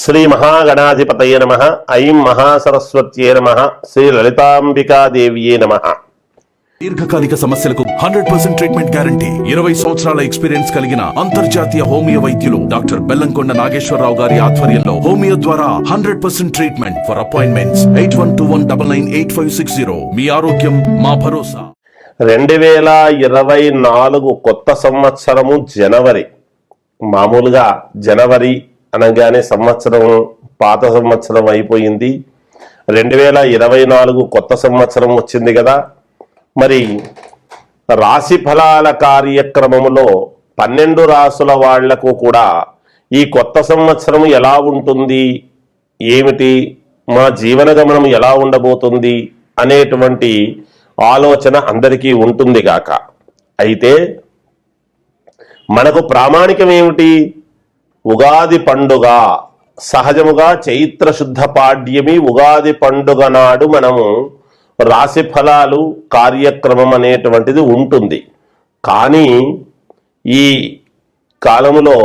శ్రీ మహాగణాధిపతయ నమ ఐం మహాసరస్వత్యే నమ శ్రీ లలితాంబికాదేవ్యే నమ. దీర్ఘకాలిక సమస్యలకు హండ్రెడ్ పర్సెంట్ ట్రీట్మెంట్ గ్యారంటీ ఇరవై సంవత్సరాల ఎక్స్పీరియన్స్ కలిగిన అంతర్జాతీయ హోమియో వైద్యులు డాక్టర్ బెల్లంకొండ నాగేశ్వరరావు గారి ఆధ్వర్యంలో హోమియో ద్వారా hundred percent treatment for appointments. Eight one two one double nine eight five six zero. మీ ఆరోగ్యం మా భరోసా. రెండు వేల ఇరవై నాలుగు కొత్త సంవత్సరము జనవరి. మామూలుగా జనవరి అనగానే సంవత్సరం పాత సంవత్సరం అయిపోయింది. రెండు వేల ఇరవై నాలుగు కొత్త సంవత్సరం వచ్చింది కదా. మరి రాశి ఫలాల కార్యక్రమంలో పన్నెండు రాసుల వాళ్ళకు కూడా ఈ కొత్త సంవత్సరం ఎలా ఉంటుంది? ఏమిటి? మా జీవన గమనం ఎలా ఉండబోతుంది? అనేటువంటి ఆలోచన అందరికీ ఉంటుంది గాక అయితే మనకు ప్రామాణికం ఏమిటి ఉగాది పండుగ. సహజముగా చైత్ర శుద్ధ పాడ్యమి ఉగాది పండుగ నాడు మనము రాశి ఫలాలు కార్యక్రమం అనేటువంటిది ఉంటుంది. కానీ ఈ కాలములో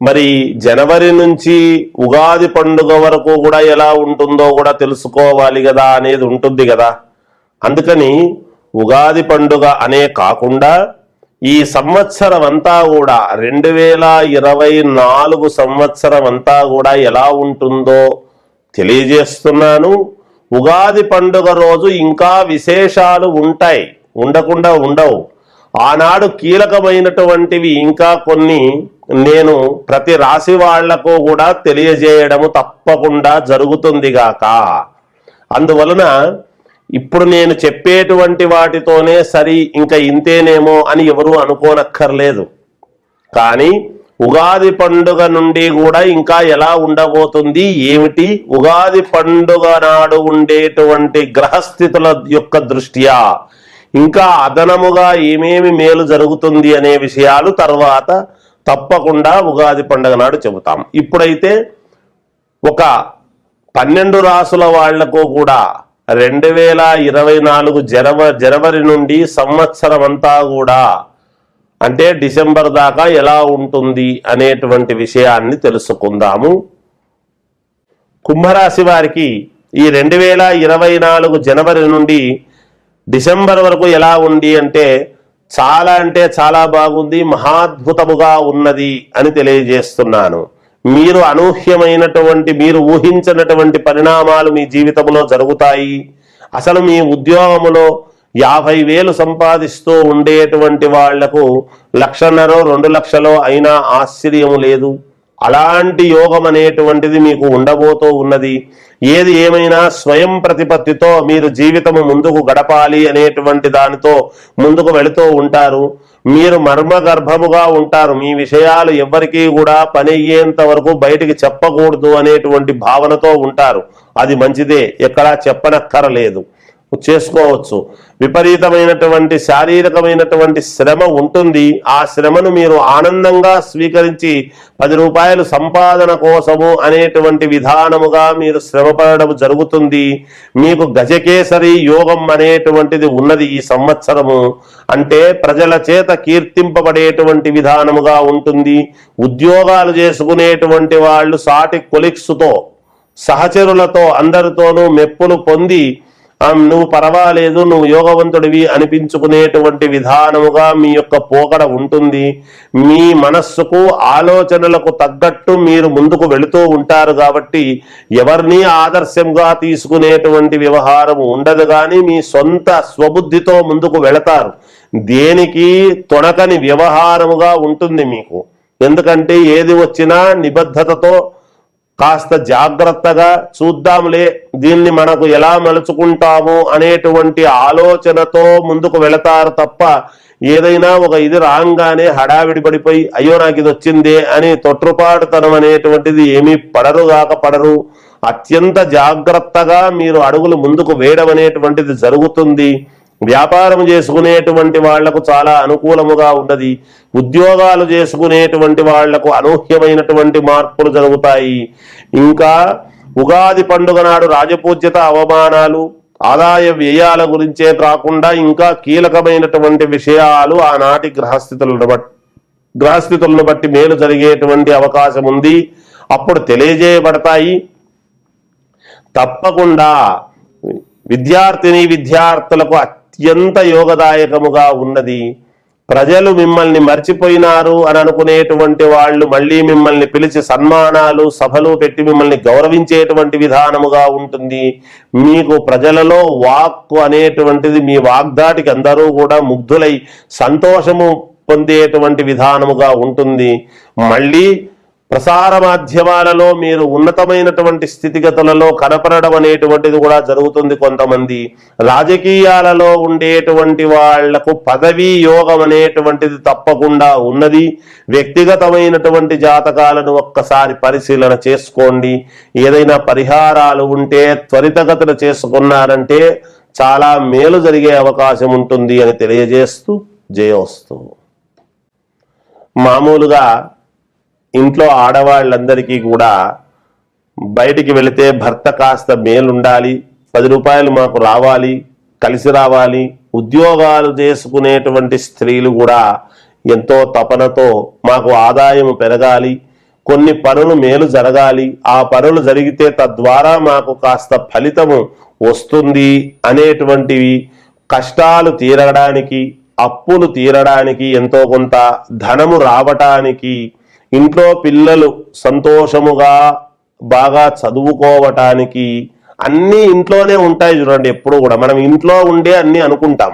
మరి జనవరి నుంచి ఉగాది పండుగ వరకు కూడా ఎలా ఉంటుందో కూడా తెలుసుకోవాలి కదా అనేది ఉంటుంది కదా. అందుకని ఉగాది పండుగ అనే కాకుండా ఈ సంవత్సరం అంతా కూడా రెండు వేల ఇరవై నాలుగు సంవత్సరం అంతా కూడా ఎలా ఉంటుందో తెలియజేస్తున్నాను. ఉగాది పండుగ రోజు ఇంకా విశేషాలు ఉంటాయి. ఉండకుండా ఉండవు. ఆనాడు కీలకమైనటువంటివి ఇంకా కొన్ని నేను ప్రతి రాశి వాళ్ళకు కూడా తెలియజేయడము తప్పకుండా జరుగుతుంది గాక అందువలన ఇప్పుడు నేను చెప్పేటువంటి వాటితోనే సరి ఇంకా ఇంతేనేమో అని ఎవరు అనుకోనక్కర్లేదు. కానీ ఉగాది పండుగ నుండి కూడా ఇంకా ఎలా ఉండబోతుంది ఏమిటి? ఉగాది పండుగ నాడు ఉండేటువంటి గ్రహస్థితుల యొక్క దృష్ట్యా ఇంకా అదనముగా ఏమేమి మేలు జరుగుతుంది అనే విషయాలు తర్వాత తప్పకుండా ఉగాది పండుగ నాడు చెబుతాం. ఇప్పుడైతే ఒక పన్నెండు రాసుల వాళ్ళకు కూడా రెండు వేల ఇరవై నాలుగు జనవ జనవరి నుండి సంవత్సరం అంతా కూడా అంటే డిసెంబర్ దాకా ఎలా ఉంటుంది అనేటువంటి విషయాన్ని తెలుసుకుందాము. కుంభరాశి వారికి ఈ రెండు వేల ఇరవై నాలుగు జనవరి నుండి డిసెంబర్ వరకు ఎలా ఉంది అంటే చాలా అంటే చాలా బాగుంది మహాద్భుతముగా ఉన్నది అని తెలియజేస్తున్నాను. మీరు అనూహ్యమైనటువంటి మీరు ఊహించినటువంటి పరిణామాలు మీ జీవితంలో జరుగుతాయి. అసలు మీ ఉద్యోగములో యాభై వేలు సంపాదిస్తూ ఉండేటువంటి వాళ్ళకు లక్షన్నరో రెండు లక్షలో అయినా ఆశ్చర్యము లేదు. అలాంటి యోగం అనేటువంటిది మీకు ఉండబోతూ ఉన్నది. ఏది ఏమైనా స్వయం ప్రతిపత్తితో మీరు జీవితము ముందుకు గడపాలి అనేటువంటి దానితో ముందుకు వెళుతూ ఉంటారు. మీరు మర్మగర్భముగా ఉంటారు. మీ విషయాలు ఎవ్వరికీ కూడా పని అయ్యేంత వరకు బయటికి చెప్పకూడదు అనేటువంటి భావనతో ఉంటారు. అది మంచిదే. ఎక్కడా చెప్పనక్కరలేదు. చేసుకోవచ్చు. విపరీతమైనటువంటి శారీరకమైనటువంటి శ్రమ ఉంటుంది. ఆ శ్రమను మీరు ఆనందంగా స్వీకరించి పది రూపాయలు సంపాదన కోసము అనేటువంటి విధానముగా మీరు శ్రమపడడం జరుగుతుంది. మీకు గజకేసరి యోగం అనేటువంటిది ఉన్నది ఈ సంవత్సరము. అంటే ప్రజల చేత కీర్తింపబడేటువంటి విధానముగా ఉంటుంది. ఉద్యోగాలు చేసుకునేటువంటి వాళ్ళు సాటి కొలిక్స్తో సహచరులతో అందరితోనూ మెప్పులు పొంది నువ్వు పర్వాలేదు నువ్వు యోగవంతుడివి అనిపించుకునేటువంటి విధానముగా మీ యొక్క పోకడ ఉంటుంది. మీ మనస్సుకు ఆలోచనలకు తగ్గట్టు మీరు ముందుకు వెళుతూ ఉంటారు కాబట్టి ఎవరిని ఆదర్శంగా తీసుకునేటువంటి వ్యవహారం ఉండదు కానీ మీ సొంత స్వబుద్ధితో ముందుకు వెళతారు. దేనికి? తొణకని వ్యవహారముగా ఉంటుంది మీకు. ఎందుకంటే ఏది వచ్చినా నిబద్ధతతో కాస్త జాగ్రత్తగా చూద్దాంలే దీన్ని మనకు ఎలా మలుచుకుంటాము అనేటువంటి ఆలోచనతో ముందుకు వెళతారు తప్ప ఏదైనా ఒక ఇది రాగానే హడావిడి పడిపోయి అయ్యో నాకు ఇది వచ్చిందే అని తొట్రుపాటుతనం అనేటువంటిది ఏమీ పడరుగాక పడరు. అత్యంత జాగ్రత్తగా మీరు అడుగులు ముందుకు వేయడం అనేటువంటిది జరుగుతుంది. వ్యాపారం చేసుకునేటువంటి వాళ్ళకు చాలా అనుకూలముగా ఉన్నది. ఉద్యోగాలు చేసుకునేటువంటి వాళ్ళకు అనూహ్యమైనటువంటి మార్పులు జరుగుతాయి. ఇంకా ఉగాది పండుగ నాడు రాజపూజ్యత అవమానాలు ఆదాయ వ్యయాల గురించే కాకుండా ఇంకా కీలకమైనటువంటి విషయాలు ఆనాటి గ్రహస్థితులను బట్టి గ్రహస్థితులను బట్టి మేలు జరిగేటువంటి అవకాశం ఉంది. అప్పుడు తెలియజేయబడతాయి. తప్పకుండా విద్యార్థిని విద్యార్థులకు అత్యంత యోగదాయకముగా ఉన్నది. ప్రజలు మిమ్మల్ని మర్చిపోయినారు అని అనుకునేటువంటి వాళ్ళు మళ్ళీ మిమ్మల్ని పిలిచి సన్మానాలు సభలు పెట్టి మిమ్మల్ని గౌరవించేటువంటి విధానముగా ఉంటుంది. మీకు ప్రజలలో వాక్కు అనేటువంటిది మీ వాగ్దాటికి అందరూ కూడా ముగ్ధులై సంతోషము పొందేటువంటి విధానముగా ఉంటుంది. మళ్ళీ ప్రసార మాధ్యమాలలో మీరు ఉన్నతమైనటువంటి స్థితిగతులలో కనపడడం అనేటువంటిది కూడా జరుగుతుంది కొంతమంది. రాజకీయాలలో ఉండేటువంటి వాళ్ళకు పదవీ యోగం అనేటువంటిది తప్పకుండా ఉన్నది. వ్యక్తిగతమైనటువంటి జాతకాలను ఒక్కసారి పరిశీలన చేసుకోండి. ఏదైనా పరిహారాలు ఉంటే త్వరితగతిన చేసుకున్నారంటే చాలా మేలు జరిగే అవకాశం ఉంటుంది అని తెలియజేస్తూ జయోస్తు. మామూలుగా ఇంట్లో ఆడవాళ్ళందరికీ కూడా బయటికి వెళితే భర్త కాస్త మేలుండాలి పది రూపాయలు మాకు రావాలి కలిసి రావాలి ఉద్యోగాలు చేసుకునేటువంటి స్త్రీలు కూడా ఎంతో తపనతో మాకు ఆదాయం పెరగాలి కొన్ని పనులు మేలు జరగాలి ఆ పనులు జరిగితే తద్వారా మాకు కాస్త ఫలితము వస్తుంది అనేటువంటివి కష్టాలు తీరడానికి అప్పులు తీరడానికి ఎంతో కొంత ధనము రావటానికి ఇంట్లో పిల్లలు సంతోషముగా బాగా చదువుకోవటానికి అన్నీ ఇంట్లోనే ఉంటాయి చూడండి ఎప్పుడు కూడా. మనం ఇంట్లో ఉండే అన్ని అనుకుంటాం.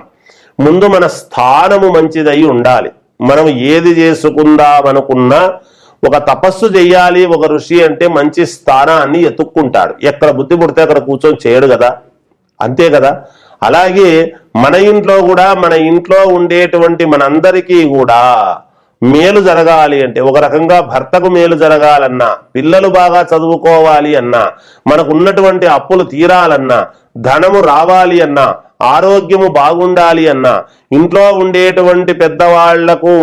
ముందు మన స్థానము మంచిదై ఉండాలి. మనం ఏది చేసుకుందాం అనుకున్నా ఒక తపస్సు చేయాలి ఒక ఋషి అంటే మంచి స్థానాన్ని ఎత్తుక్కుంటాడు. ఎక్కడ బుద్ధి పుడితే అక్కడ కూర్చొని చేయడు కదా. అంతే కదా. అలాగే మన ఇంట్లో కూడా మన ఇంట్లో ఉండేటువంటి మనందరికీ కూడా మేలు జరగాలి అంటే ఒక రకంగా భర్తకు మేలు జరగాలన్నా పిల్లలు బాగా చదువుకోవాలి అన్నా మనకు ఉన్నటువంటి అప్పులు తీరాలన్నా ధనము రావాలి అన్నా ఆరోగ్యము బాగుండాలి అన్నా ఇంట్లో ఉండేటువంటి పెద్దవాళ్ళకు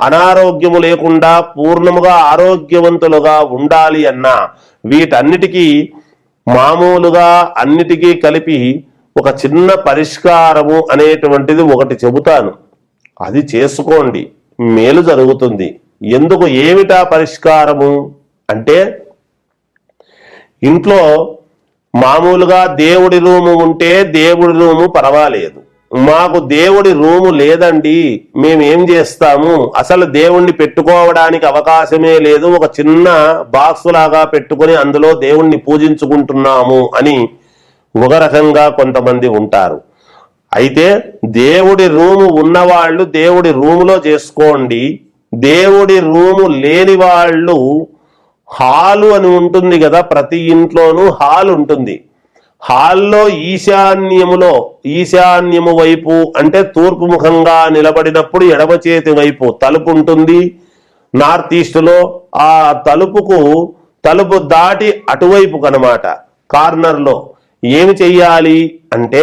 అనారోగ్యము లేకుండా పూర్ణముగా ఆరోగ్యవంతులుగా ఉండాలి అన్నా వీటన్నిటికీ మామూలుగా అన్నిటికీ కలిపి ఒక చిన్న పరిష్కారము అనేటువంటిది ఒకటి చెబుతాను. అది చేసుకోండి. మేలు జరుగుతుంది. ఎందుకు ఏమిటా పరిష్కారము? అంటే ఇంట్లో మామూలుగా దేవుడి రూము ఉంటే దేవుడి రూము పర్వాలేదు. మాకు దేవుడి రూము లేదండి. మేము ఏం చేస్తాము? అసలు దేవుణ్ణి పెట్టుకోవడానికి అవకాశమే లేదు. ఒక చిన్న బాక్స్ లాగా పెట్టుకొని అందులో దేవుణ్ణి పూజించుకుంటున్నాము అని ఒక రకంగా కొంతమంది ఉంటారు. అయితే దేవుడి రూము ఉన్నవాళ్ళు దేవుడి రూములో చేసుకోండి. దేవుడి రూము లేని వాళ్ళు హాలు అని ఉంటుంది కదా ప్రతి ఇంట్లోనూ హాల్ ఉంటుంది. హాల్లో ఈశాన్యములో ఈశాన్యము వైపు అంటే తూర్పు ముఖంగా నిలబడినప్పుడు ఎడమ చేతి వైపు తలుపు ఉంటుంది. నార్త్ ఈస్ట్లో ఆ తలుపుకు తలుపు దాటి అటువైపు కనమాట కార్నర్లో. ఏమి చెయ్యాలి అంటే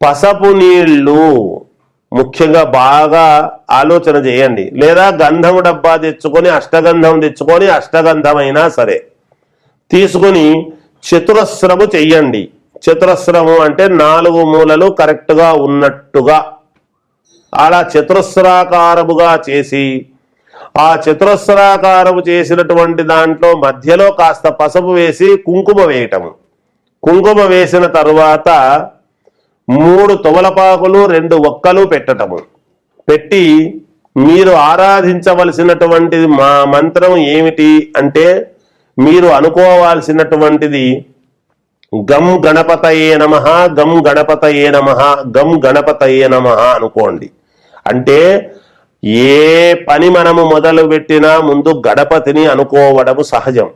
పసపు నీళ్ళు ముఖ్యంగా బాగా ఆలోచన చేయండి. లేదా గంధము డబ్బా తెచ్చుకొని అష్టగంధం తెచ్చుకొని అష్టగంధమైనా సరే తీసుకుని చతురస్రము చెయ్యండి. చతురస్రము అంటే నాలుగు మూలలు కరెక్ట్గా ఉన్నట్టుగా అలా చతురస్రాకారముగా చేసి ఆ చతురస్రాకారము చేసినటువంటి దాంట్లో మధ్యలో కాస్త పసుపు వేసి కుంకుమ వేయటము. కుంకుమ వేసిన తరువాత మూడు తువలపాకులు రెండు ఒక్కలు పెట్టటము. పెట్టి మీరు ఆరాధించవలసినటువంటిది మా మంత్రం ఏమిటి అంటే మీరు అనుకోవాల్సినటువంటిది గం గణపతయే నమ గం గణపతయే నమ గం గణపతయే నమ అనుకోండి. అంటే ఏ పని మనము మొదలు పెట్టినా ముందు గణపతిని అనుకోవడము సహజం.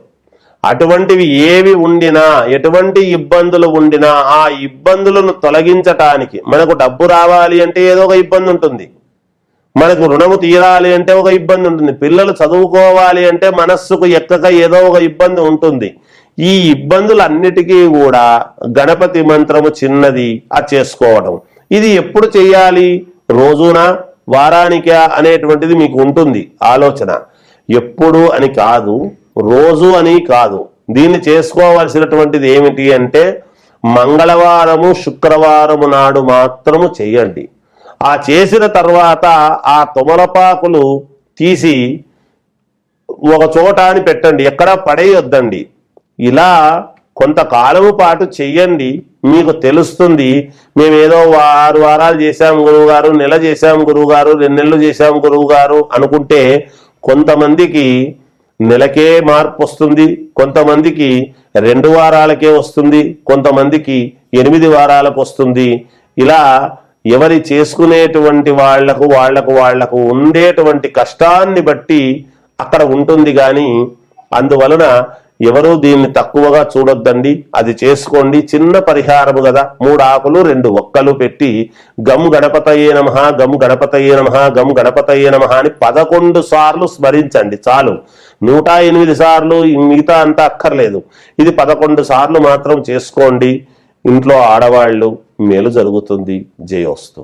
అటువంటివి ఏవి ఉండినా ఎటువంటి ఇబ్బందులు ఉండినా ఆ ఇబ్బందులను తొలగించటానికి మనకు డబ్బు రావాలి అంటే ఏదో ఒక ఇబ్బంది ఉంటుంది. మనకు రుణము తీరాలి అంటే ఒక ఇబ్బంది ఉంటుంది. పిల్లలు చదువుకోవాలి అంటే మనస్సుకు ఎక్కక ఏదో ఒక ఇబ్బంది ఉంటుంది. ఈ ఇబ్బందులన్నిటికీ కూడా గణపతి మంత్రము చిన్నది అది చేసుకోవడం. ఇది ఎప్పుడు చేయాలి రోజున? వారానికా? అనేటువంటిది మీకు ఉంటుంది ఆలోచన. ఎప్పుడు అని కాదు రోజు అని కాదు. దీన్ని చేసుకోవాల్సినటువంటిది ఏమిటి అంటే మంగళవారము శుక్రవారము నాడు మాత్రము చేయండి. ఆ చేసిన తర్వాత ఆ తుమలపాకులు తీసి ఒక చోట అని పెట్టండి. ఎక్కడ పడేయొద్దండి. ఇలా కొంతకాలము పాటు చెయ్యండి. మీకు తెలుస్తుంది మేము ఏదో ఆరు వారాలు చేశాం గురువు గారు నెల చేశాం గురువు గారు రెండు నెలలు చేశాం గురువు గారు అనుకుంటే కొంతమందికి నెలకే మార్పు వస్తుంది. కొంతమందికి రెండు వారాలకే వస్తుంది. కొంతమందికి ఎనిమిది వారాలకు వస్తుంది. ఇలా ఎవరి చేసుకునేటువంటి వాళ్ళకు వాళ్ళకు వాళ్ళకు ఉండేటువంటి కష్టాన్ని బట్టి అక్కడ ఉంటుంది కానీ అందువలన ఎవరు దీన్ని తక్కువగా చూడొద్దండి. అది చేసుకోండి. చిన్న పరిహారము కదా మూడు ఆకులు రెండు ఒక్కలు పెట్టి గమ్ గణపతయే నమ గమ్ గణపతయే నమ గమ్ గణపతయే నమ అని పదకొండు సార్లు స్మరించండి. చాలు. నూట ఎనిమిది సార్లు మిగతా అంతా అక్కర్లేదు. ఇది పదకొండు సార్లు మాత్రం చేసుకోండి. ఇంట్లో ఆడవాళ్ళు మేలు జరుగుతుంది. జయోస్తు.